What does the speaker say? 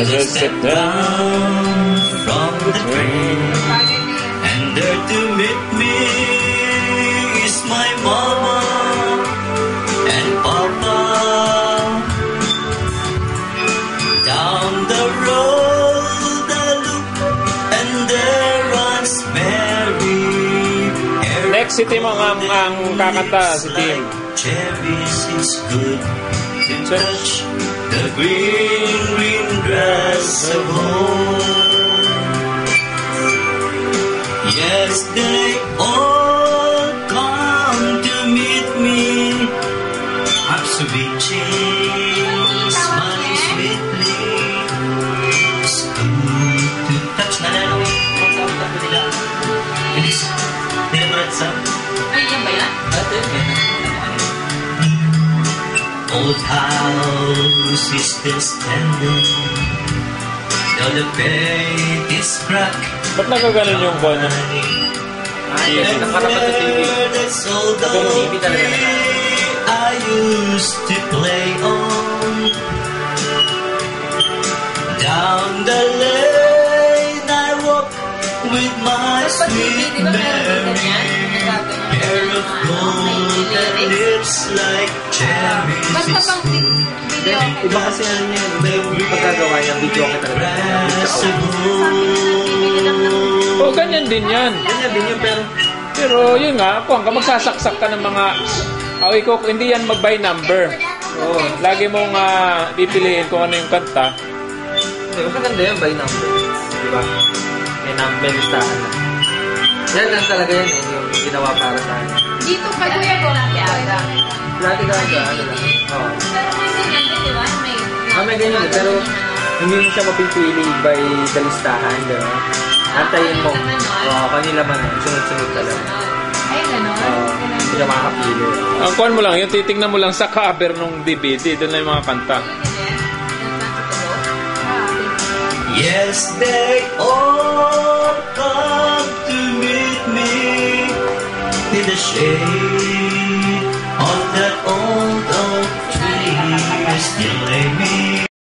I just step down from the train. And there to meet me is my mama and papa. Down the road I look and there runs Mary. Next si Tim ang, ang, ang kakanta si Tim Cherries is good to touch the green, green home. Yes, they all come to meet me. I'm so reaching, smiling sweetly. Touch na na? Old house is still standing Ba't nagaganon yung buwan niya? Ay, nakarapat sa TV. where Yung TV talaga na. I used to play on Down the lane I walk with my Pag TV, sweet di ba meron din Mary Pair of golden lips like cherries Okay. Iba kasi ano niya, iba yung pagkagawa niya, video ka talaga. grass of Bibili lang ng O, Oh, ganyan din yan. Ganyan din yun, pero Pero yun nga, kung ka magsasaksak ka ng mga... Oh, ikaw, hindi yan mag-by number. Oo. Lagi mong ah, pipiliin kung ano yung kanta. Hindi, maganda yun by number. Di ba? May, num- may listahan na. Yan lang talaga yan eh, yung ginawa para sa akin. Dito pa kuya ko lang aga. Lati ka ano lang. Oo. Pero may ganyan din, di ba? May... Ah, may ganyan din, pero hindi mo siya mapipili by the listahan, di ba? Antayin mo. Oo, kanila man, sunod-sunod talaga. Ay, gano'n. Oo, hindi ka makakapili. Ang kuhan mo lang, yung titingnan mo lang sa cover ng DVD, doon lang yung mga kanta. Yes, they all come to meet me in the shade Feeling